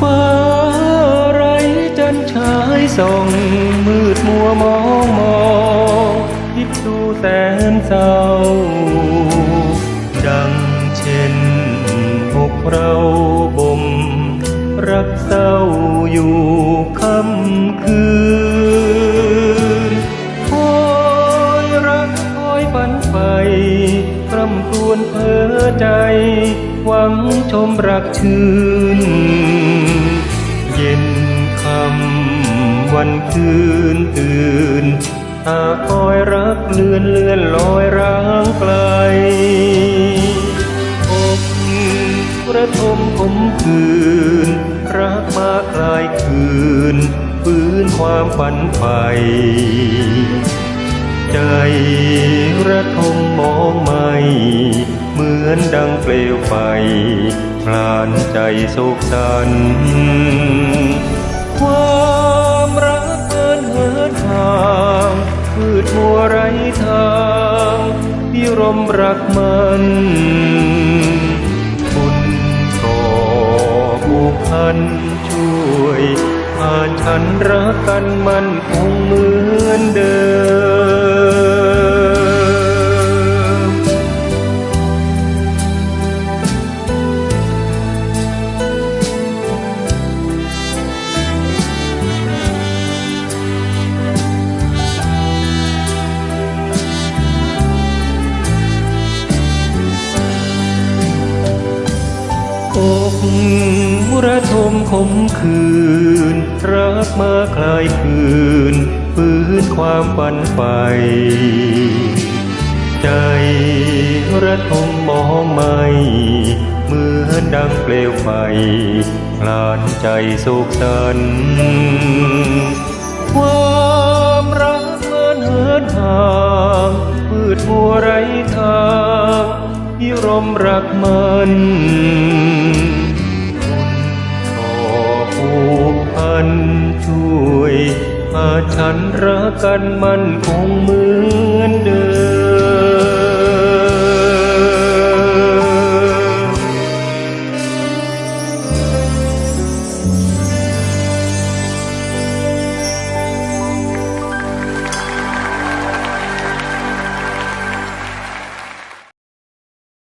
ฟ้าไรจันชายส่องมืดมัวมองมองทิพดูแสนเศร้า ดังเช่นำครวญเพ้อใจ หวังชมรักชื่น เย็นคำวันคืนตื่นตาคอยรักเลื่อนเลื่อนลอยร้างไกลอกระทมขมคืน รักมาคลายคืน ฟื้นความฝันไป ใจระทมมองไม่เหมือนดังเปลวไฟพลานใจโศกสันความรักเกินเหินห่างพืดมัวไรทางพิรมรักมัน รักกันมันคงเหมือนเดิม อก ระทมขมคืน รักมาคลายคืนฟื้นความฝันไป ใจระทมมองไม่เหมือนดังเปลวไฟพลานใจโศกสันความรักเมินเหินห่างมืดมัวไรทางพิรมรักมัน ฉันรักกันมันคงเหมือนเดิม